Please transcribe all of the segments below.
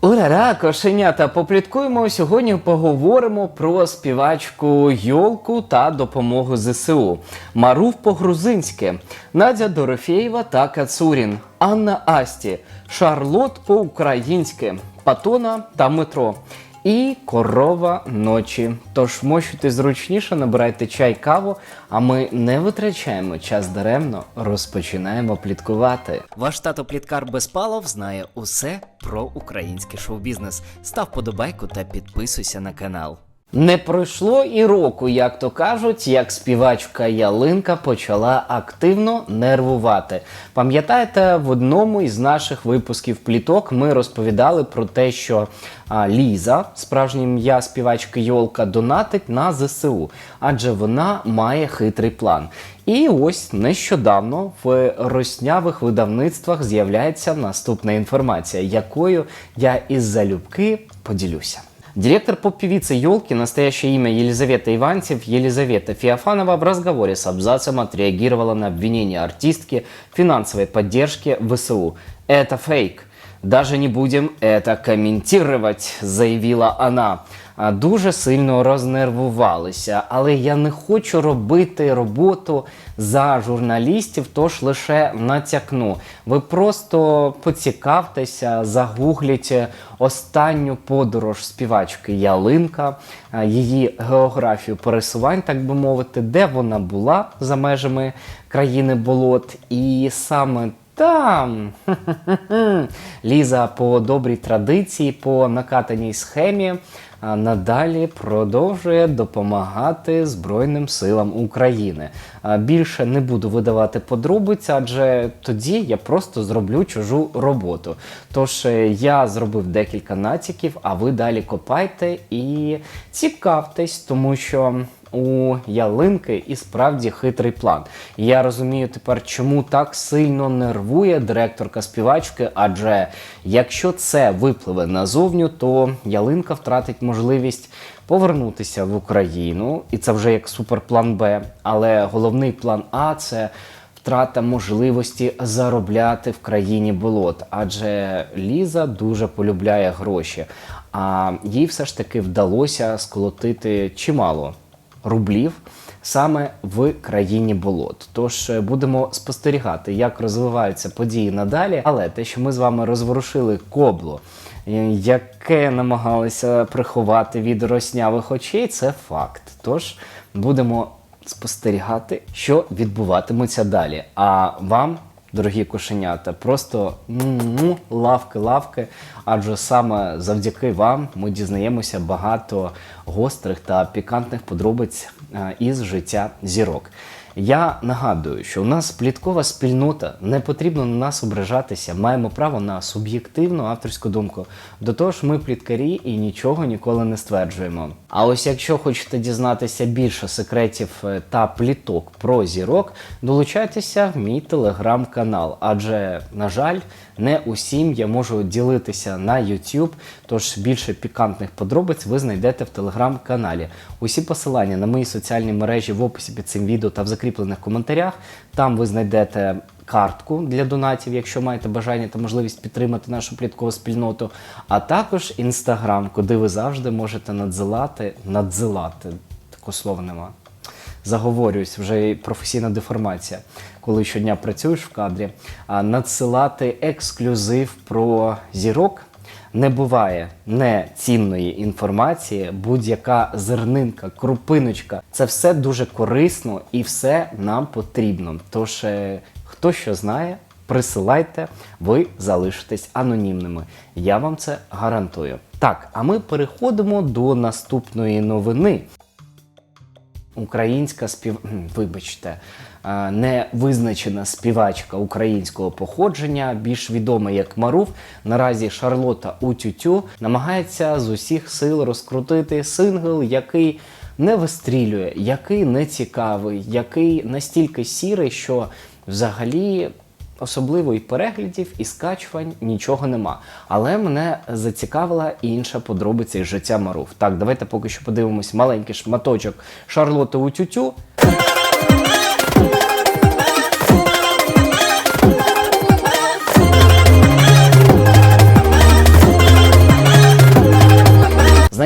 Ура-ра, кошенята, попліткуємо. Сьогодні поговоримо про співачку Йолку та допомогу ЗСУ. Марув по-грузинськи, Надя Дорофєєва та Кацурін, Анна Асті, Шарлот по-українськи, Патона та Метро. І корова ночі. Тож мощуйте зручніше, набирайте чай, каву, а ми не витрачаємо час даремно, розпочинаємо пліткувати. Ваш тато Пліткар Безпалов знає усе про український шоу-бізнес. Став подобайку та підписуйся на канал. Не пройшло і року, як то кажуть, як співачка Ялинка почала активно нервувати. Пам'ятаєте, в одному із наших випусків пліток ми розповідали про те, що а, Ліза, справжнє ім'я співачки Йолка, донатить на ЗСУ, адже вона має хитрий план. І ось нещодавно в роснявих видавництвах з'являється наступна інформація, якою я із залюбки поділюся. Директор поп-певицы «Елки», настоящее имя Елизавета Иванцев, Елизавета Феофанова в разговоре с Абзацем отреагировала на обвинение артистки в финансовой поддержке ВСУ. «Это фейк. Даже не будем это комментировать», заявила она. Дуже сильно рознервувалися, але я не хочу робити роботу за журналістів, тож лише натякну. Ви просто поцікавтеся, загугліть останню подорож співачки Ялинка, її географію пересувань, так би мовити, де вона була за межами країни болот, і саме там Ліза по добрій традиції, по накатаній схемі надалі продовжує допомагати Збройним силам України. Більше не буду видавати подробиць, адже тоді я просто зроблю чужу роботу. Тож е, я зробив декілька натяків, а ви далі копайте і цікавтесь, тому що. У ялинки і справді хитрий план. Я розумію тепер, чому так сильно нервує директорка співачки, адже якщо це випливе назовню, то ялинка втратить можливість повернутися в Україну, і це вже як суперплан Б. Але головний план А це втрата можливості заробляти в країні болот, адже Ліза дуже полюбляє гроші. А їй все ж таки вдалося сколотити чимало рублів саме в країні болот. Тож е, будемо спостерігати, як розвиваються події надалі. Але те, що ми з вами розворушили кобло, е, яке намагалися приховати від роснявих очей, це факт. Тож будемо спостерігати, що відбуватиметься далі. А вам. Дорогі кошенята, просто ну, лавки, лавки. Адже саме завдяки вам ми дізнаємося багато гострих та пікантних подробиць е, із життя зірок. Я нагадую, що у нас пліткова спільнота, не потрібно на нас ображатися, маємо право на суб'єктивну авторську думку. До того ж, ми пліткарі і нічого ніколи не стверджуємо. А ось якщо хочете дізнатися більше секретів е, та пліток про зірок, долучайтеся в мій телеграм-канал, адже, на жаль, не усім я можу ділитися на YouTube, тож більше пікантних подробиць ви знайдете в телеграм-каналі. Усі посилання на мої соціальні мережі в описі під цим відео та в закріплених коментарях. Там ви знайдете картку для донатів, якщо маєте бажання та можливість підтримати нашу пліткову спільноту, а також інстаграм, куди ви завжди можете надзилати, надзилати, такого слова нема. Заговорююсь, вже професійна деформація, коли щодня працюєш в кадрі, а надсилати ексклюзив про зірок. Не буває нецінної інформації, будь-яка зернинка, крупиночка. Це все дуже корисно і все нам потрібно. Тож, е, хто що знає, присилайте, ви залишитесь анонімними. Я вам це гарантую. Так, а ми переходимо до наступної новини українська спів... Вибачте, невизначена співачка українського походження, більш відома як Марув, наразі Шарлота Утютю, намагається з усіх сил розкрутити сингл, який не вистрілює, який не цікавий, який настільки сірий, що взагалі. Особливо і переглядів, і скачувань нічого нема. Але мене зацікавила інша подробиця із життя Марув. Так, давайте поки що подивимось маленький шматочок Шарлоти Утютю.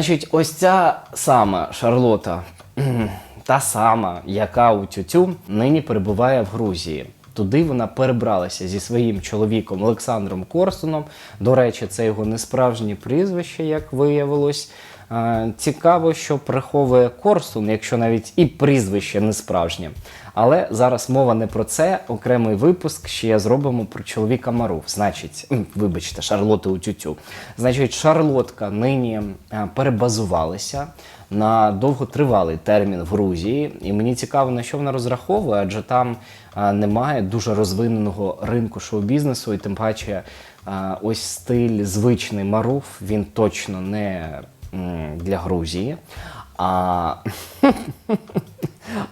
Значить, ось ця сама Шарлота, та сама, яка у тютю, нині перебуває в Грузії. Туди вона перебралася зі своїм чоловіком Олександром Корсуном. До речі, це його несправжнє прізвище, як виявилось. Цікаво, що приховує Корсун, якщо навіть і прізвище не справжнє. Але зараз мова не про це. Окремий випуск ще зробимо про чоловіка Марув. Значить, вибачте, Шарлоту у тютю. Значить, Шарлотка нині е, перебазувалася на довготривалий термін в Грузії, і мені цікаво, на що вона розраховує, адже там е, немає дуже розвиненого ринку шоу-бізнесу, і тим паче е, ось стиль звичний Марув, він точно не для Грузії. А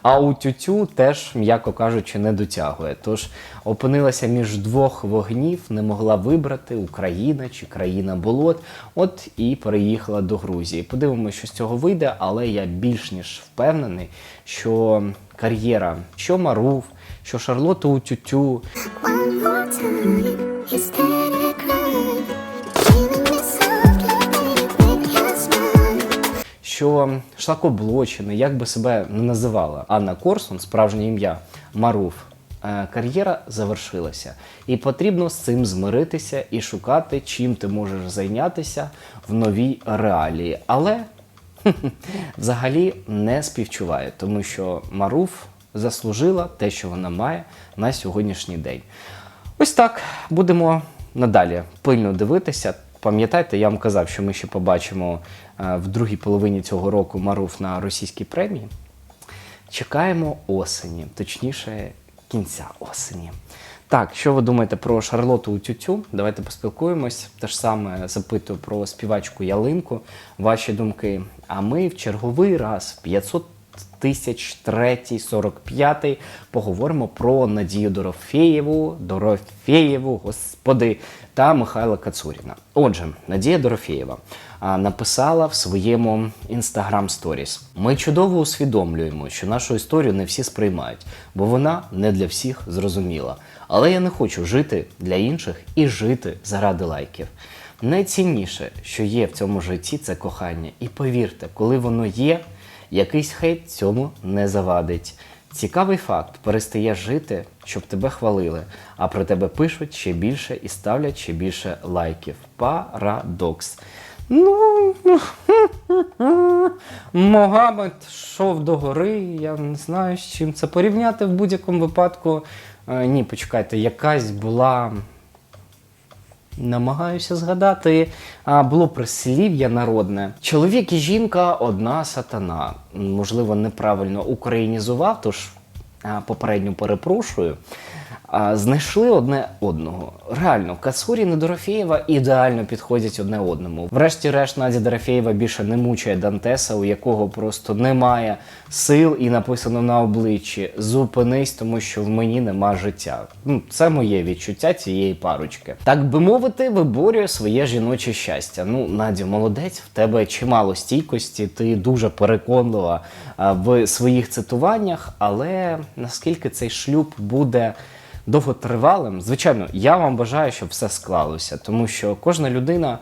а у тютю теж, м'яко кажучи, не дотягує. Тож опинилася між двох вогнів, не могла вибрати Україна чи країна болот. От і переїхала до Грузії. Подивимося, що з цього вийде, але я більш ніж впевнений, що кар'єра, що Марув, що Шарлота у тютю, що шлакоблочини, як би себе не називала Анна Корсун, справжнє ім'я Маруф, е, кар'єра завершилася. І потрібно з цим змиритися і шукати, чим ти можеш зайнятися в новій реалії. Але взагалі не співчуваю, тому що Маруф заслужила те, що вона має на сьогоднішній день. Ось так будемо надалі пильно дивитися. Пам'ятаєте, я вам казав, що ми ще побачимо е, в другій половині цього року Маруф на російській премії. Чекаємо осені, точніше, кінця осені. Так, що ви думаєте про Шарлоту Тютю? Давайте поспілкуємось. Те ж саме запитую про співачку Ялинку. Ваші думки. А ми в черговий раз, 500 тисяч третій, 45 поговоримо про Надію Дорофєєву, Дорофєєву, господи, та Михайла Кацуріна. Отже, Надія Дорофєєва написала в своєму Instagram Stories. Ми чудово усвідомлюємо, що нашу історію не всі сприймають, бо вона не для всіх зрозуміла. Але я не хочу жити для інших і жити заради лайків. Найцінніше, що є в цьому житті, це кохання. І повірте, коли воно є, якийсь хейт цьому не завадить. Цікавий факт: перестаєш жити, щоб тебе хвалили, а про тебе пишуть ще більше і ставлять ще більше лайків. Парадокс. Ну, Могамед йшов до гори, я не знаю, з чим це порівняти в будь-якому випадку. Е, Ні, почекайте, якась була Намагаюся згадати, а, було прислів'я народне. Чоловік і жінка одна сатана. Можливо, неправильно українізував, тож попередньо перепрошую. Знайшли одне одного. Реально, Кацурін і Дорофєєва ідеально підходять одне одному. Врешті-решт, Надя Дорофєєва більше не мучає Дантеса, у якого просто немає сил і написано на обличчі Зупинись, тому що в мені нема життя. Ну, це моє відчуття цієї парочки. Так би мовити, виборює своє жіноче щастя. Ну, Надя, молодець, в тебе чимало стійкості, ти дуже переконлива в своїх цитуваннях, але наскільки цей шлюб буде довготривалим, звичайно, я вам бажаю, щоб все склалося, тому що кожна людина,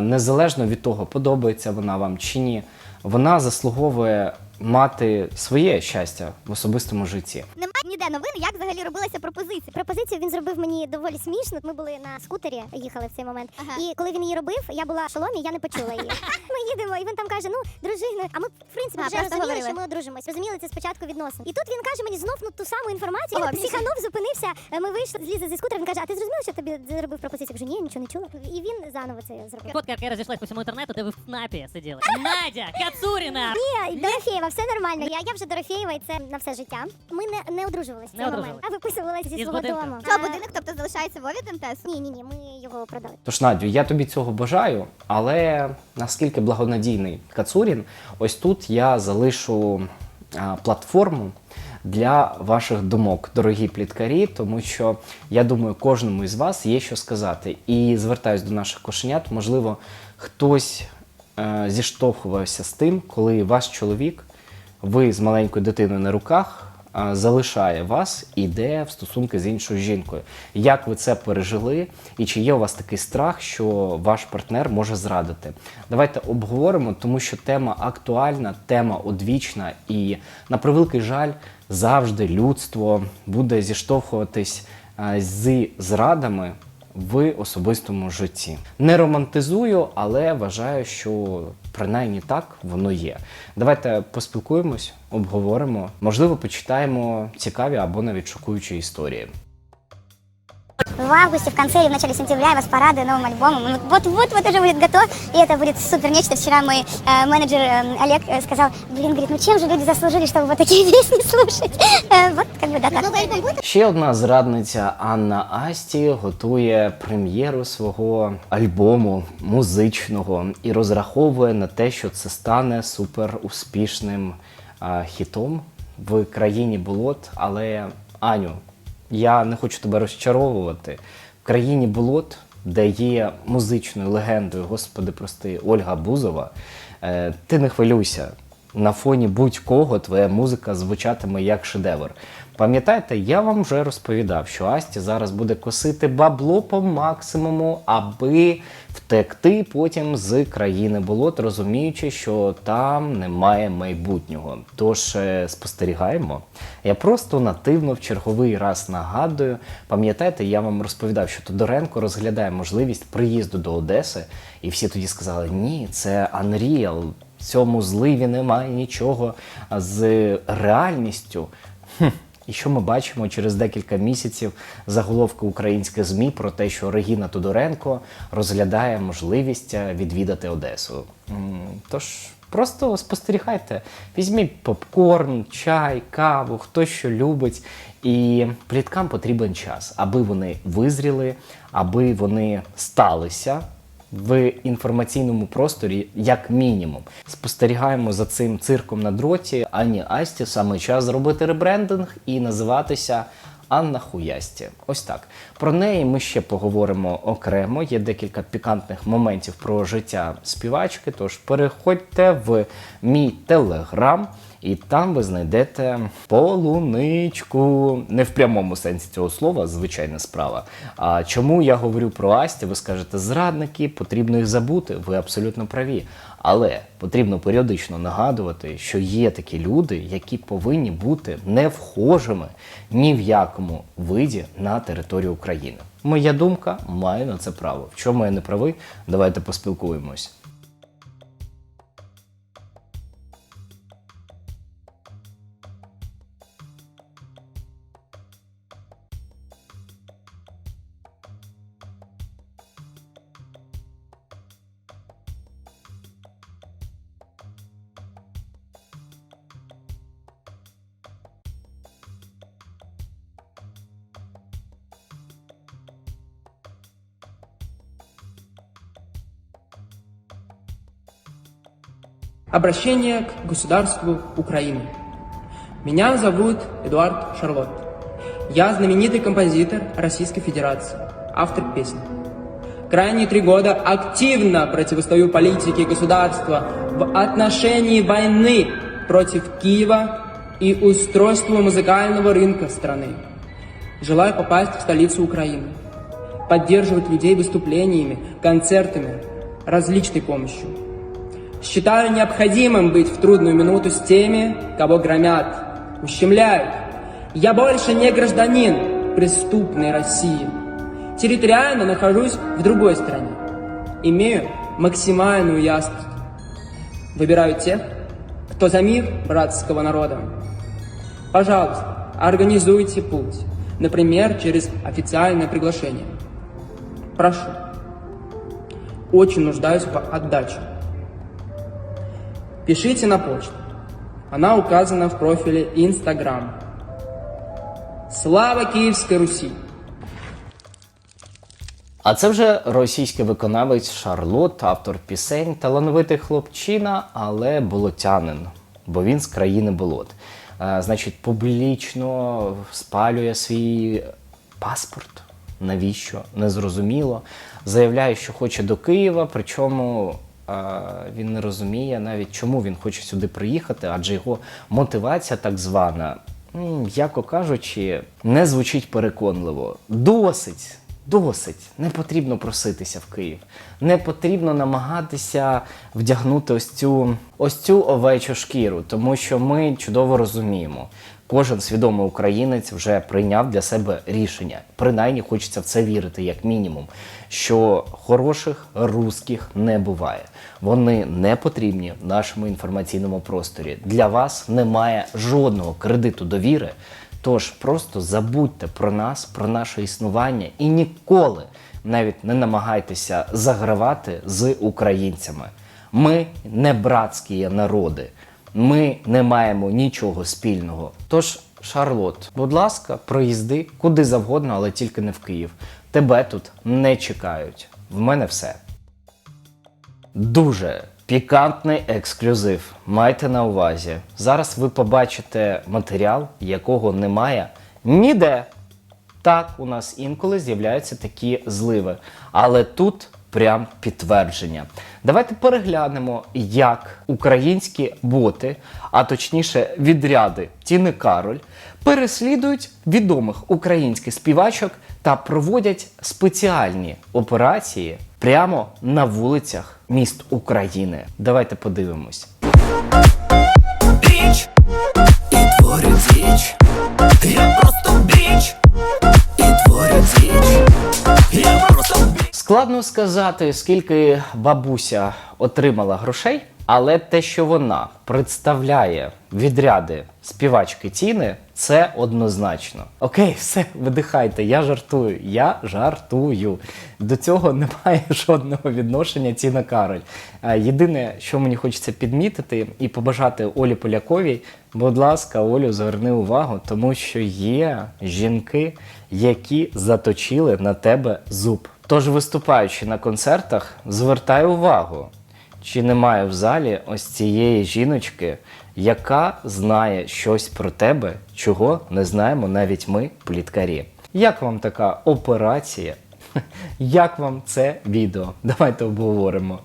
незалежно від того, подобається вона вам чи ні, вона заслуговує мати своє щастя в особистому житті. Немає ніде новин, як взагалі робилася пропозиція. Пропозицію він зробив мені доволі смішно. Ми були на скутері, їхали в цей момент. І коли він її робив, я була в шоломі, я не почула її. Ми їдемо, і він там каже: ну, дружина, а ми в принципі А, вже просто розуміли, говорили. що ми одружимось. Розуміли це спочатку відносин. І тут він каже мені знов ну ту саму інформацію. Психанув, зупинився. е, Ми вийшли, злізли зі скутера. Він каже: А ти зрозуміла, що тобі зробив пропозицію? Я кажу, ні, нічого не чула. І він заново це зробив. Фотка, яка розійшлась по всьому інтернету, де ви в КНАПі сиділи. Надя, Кацуріна! Ні, Дорофєєва, все нормально. Я, я вже Дорофєєва, і це на все життя. Ми не, не одружувалися в Не цей момент, одружувались. а виписувалися зі Із свого будинку. дому. Що, будинок, тобто залишається Вові Дантес? Ні, ні, ні, ми його продали. Тож, Надю, я тобі цього бажаю, але наскільки благонадійний Кацурін, ось тут я залишу а, платформу для ваших думок, дорогі пліткарі, тому що я думаю, кожному із вас є що сказати. І звертаюсь до наших кошенят, можливо, хтось е, зіштовхувався з тим, коли ваш чоловік, ви з маленькою дитиною на руках, залишає вас і йде в стосунки з іншою жінкою. Як ви це пережили, і чи є у вас такий страх, що ваш партнер може зрадити? Давайте обговоримо, тому що тема актуальна, тема одвічна, і на превеликий жаль, завжди людство буде зіштовхуватись з зрадами в особистому житті. Не романтизую, але вважаю, що принаймні так воно є. Давайте поспілкуємось, обговоримо, можливо, почитаємо цікаві або навіть шокуючі історії В августе, в конце или в начале сентября я вас порадую новым альбомом. Ну, Вот-вот вот уже будет готов, и это будет супер нечто. Вчера мой э, менеджер э, Олег э, сказал, блин, говорит, ну чем же люди заслужили, чтобы вот такие песни слушать? Э, вот как бы да, так. Новый альбом будет? Ще одна зрадниця Анна Асті готує прем'єру свого альбому музичного і розраховує на те, що це стане супер успішним а, хітом в країні болот. Але Аню, я не хочу тебе розчаровувати. В країні болот, де є музичною легендою, господи, прости, Ольга Бузова, е, ти не хвилюйся. На фоні будь-кого твоя музика звучатиме як шедевр. Пам'ятаєте, я вам вже розповідав, що Асті зараз буде косити бабло по максимуму, аби втекти потім з країни болот, розуміючи, що там немає майбутнього. Тож е, спостерігаємо. Я просто нативно в черговий раз нагадую. Пам'ятаєте, я вам розповідав, що Тодоренко розглядає можливість приїзду до Одеси, і всі тоді сказали: ні, це Unreal, в цьому зливі немає нічого з реальністю. Хм. І що ми бачимо через декілька місяців заголовки українських ЗМІ про те, що Регіна Тодоренко розглядає можливість е, відвідати Одесу. Тож просто спостерігайте, візьміть попкорн, чай, каву, хто що любить. І пліткам потрібен час, аби вони визріли, аби вони сталися в інформаційному просторі, як мінімум. Спостерігаємо за цим цирком на дроті. Ані Асті саме час зробити ребрендинг і називатися Анна Хуясті. Ось так. Про неї ми ще поговоримо окремо. Є декілька пікантних моментів про життя співачки. Тож переходьте в мій телеграм. І там ви знайдете полуничку. Не в прямому сенсі цього слова, звичайна справа. А чому я говорю про Асті? Ви скажете, зрадники, потрібно їх забути. Ви абсолютно праві. Але потрібно періодично нагадувати, що є такі люди, які повинні бути не вхожими ні в якому виді на територію України. Моя думка має на це право. В чому я не правий? Давайте поспілкуємось. Обращение к государству Украины. Меня зовут Эдуард Шарлотт. Я знаменитый композитор Российской Федерации, автор песен. Крайние три года активно противостою политике государства в отношении войны против Киева и устройству музыкального рынка страны. Желаю попасть в столицу Украины, поддерживать людей выступлениями, концертами, различной помощью. Считаю необходимым быть в трудную минуту с теми, кого громят, ущемляют. Я больше не гражданин преступной России. Территориально нахожусь в другой стране. Имею максимальную ясность. Выбираю тех, кто за мир братского народа. Пожалуйста, организуйте путь, например, через официальное приглашение. Прошу. Очень нуждаюсь в отдаче. Пишите на почту. Она указана в профиле Instagram. Слава Киевской Руси! А це вже російський виконавець Шарлот, автор пісень, талановитий хлопчина, але болотянин, бо він з країни болот. Е, значить, публічно спалює свій паспорт. Навіщо? Незрозуміло. Заявляє, що хоче до Києва, причому він не розуміє навіть, чому він хоче сюди приїхати, адже його мотивація так звана м, м'яко кажучи, не звучить переконливо. Досить, досить. Не потрібно проситися в Київ. Не потрібно намагатися вдягнути ось цю, ось цю овечу шкіру, тому що ми чудово розуміємо. Кожен свідомий українець вже прийняв для себе рішення. Принаймні хочеться в це вірити, як мінімум, що хороших русських не буває. Вони не потрібні в нашому інформаційному просторі. Для вас немає жодного кредиту довіри. Тож просто забудьте про нас, про наше існування і ніколи навіть не намагайтеся загравати з українцями. Ми не братські народи. Ми не маємо нічого спільного. Тож, Шарлот, будь ласка, проїзди куди завгодно, але тільки не в Київ. Тебе тут не чекають. В мене все. Дуже пікантний ексклюзив. Майте на увазі. Зараз ви побачите матеріал, якого немає ніде. Так, у нас інколи з'являються такі зливи. Але тут прям підтвердження. Давайте переглянемо, як українські боти, а точніше відряди Тіни Кароль, переслідують відомих українських співачок та проводять спеціальні операції прямо на вулицях міст України. Давайте подивимось. біч і творю діч. Я просто біч і творю діч. Я просто біч. Складно сказати, скільки бабуся отримала грошей, але те, що вона представляє відряди співачки Тіни, це однозначно. Окей, все, видихайте, я жартую, я жартую. До цього немає жодного відношення Тіна Кароль. Е, Єдине, що мені хочеться підмітити і побажати Олі Поляковій, будь ласка, Олю, зверни увагу, тому що є жінки, які заточили на тебе зуб. Тож, виступаючи на концертах, звертай увагу, чи немає в залі ось цієї жіночки, яка знає щось про тебе, чого не знаємо навіть ми, пліткарі. Як вам така операція? Як вам це відео? Давайте обговоримо.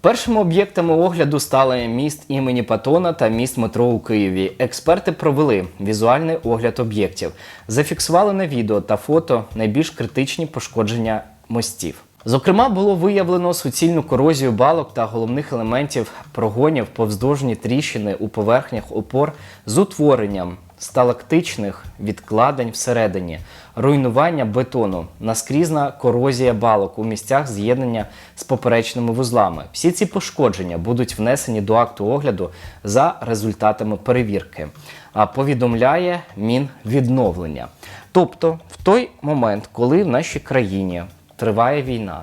Першими об'єктами огляду стали міст імені Патона та міст метро у Києві. Експерти провели візуальний огляд об'єктів, зафіксували на відео та фото найбільш критичні пошкодження мостів. Зокрема, було виявлено суцільну корозію балок та головних елементів прогонів повздовжні тріщини у поверхнях опор з утворенням сталактичних відкладень всередині, руйнування бетону, наскрізна корозія балок у місцях з'єднання з поперечними вузлами. Всі ці пошкодження будуть внесені до акту огляду за результатами перевірки. А повідомляє Мінвідновлення. Тобто, в той момент, коли в нашій країні триває війна,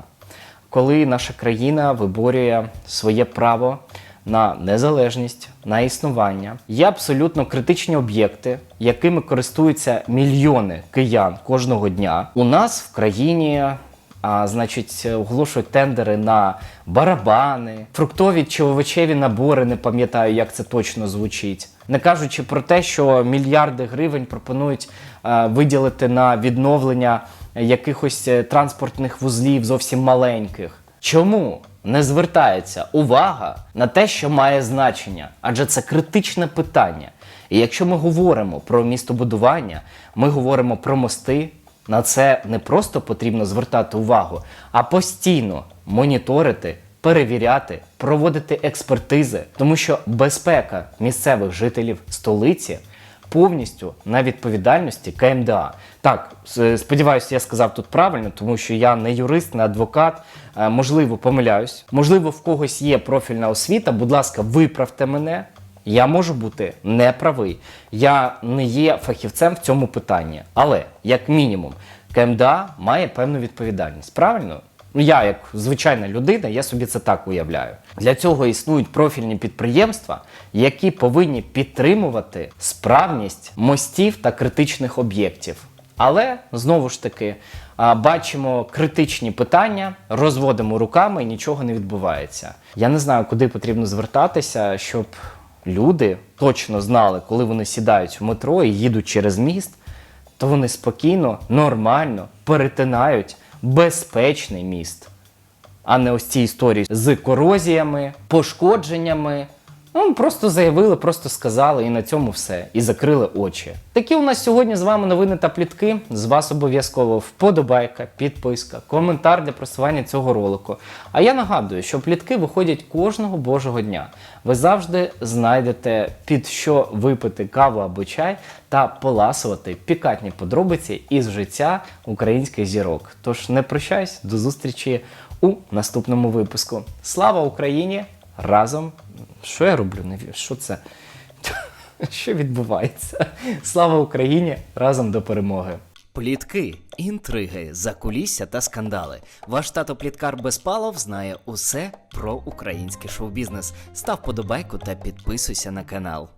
коли наша країна виборює своє право на незалежність, на існування, є абсолютно критичні об'єкти, якими користуються мільйони киян кожного дня. У нас в країні. А, значить, оголошують тендери на барабани, фруктові чи овочеві набори, не пам'ятаю, як це точно звучить. Не кажучи про те, що мільярди гривень пропонують е, виділити на відновлення якихось е, транспортних вузлів зовсім маленьких. Чому не звертається увага на те, що має значення? Адже це критичне питання. І якщо ми говоримо про містобудування, ми говоримо про мости. На це не просто потрібно звертати увагу, а постійно моніторити, перевіряти, проводити експертизи, тому що безпека місцевих жителів столиці повністю на відповідальності КМДА. Так, сподіваюся, я сказав тут правильно, тому що я не юрист, не адвокат. Е, Можливо, помиляюсь. Можливо, в когось є профільна освіта. Будь ласка, виправте мене. Я можу бути неправий. Я не є фахівцем в цьому питанні. Але, як мінімум, КМДА має певну відповідальність. Правильно? Ну, я, як звичайна людина, я собі це так уявляю. Для цього існують профільні підприємства, які повинні підтримувати справність мостів та критичних об'єктів. Але знову ж таки бачимо критичні питання, розводимо руками і нічого не відбувається. Я не знаю, куди потрібно звертатися, щоб люди точно знали, коли вони сідають в метро і їдуть через міст, то вони спокійно, нормально перетинають безпечний міст, а не ось ці історії з корозіями, пошкодженнями, Ну, просто заявили, просто сказали, і на цьому все. І закрили очі. Такі у нас сьогодні з вами новини та плітки. З вас обов'язково вподобайка, підписка, коментар для просування цього ролику. А я нагадую, що плітки виходять кожного божого дня. Ви завжди знайдете під що випити каву або чай та поласувати пікантні подробиці із життя українських зірок. Тож не прощаюсь, до зустрічі у наступному випуску. Слава Україні! Разом. Що я роблю? Що це? Що відбувається? Слава Україні! Разом до перемоги! Плітки, інтриги, закулісся та скандали. Ваш тато Пліткар Безпалов знає усе про український шоу-бізнес. Став подобайку та підписуйся на канал.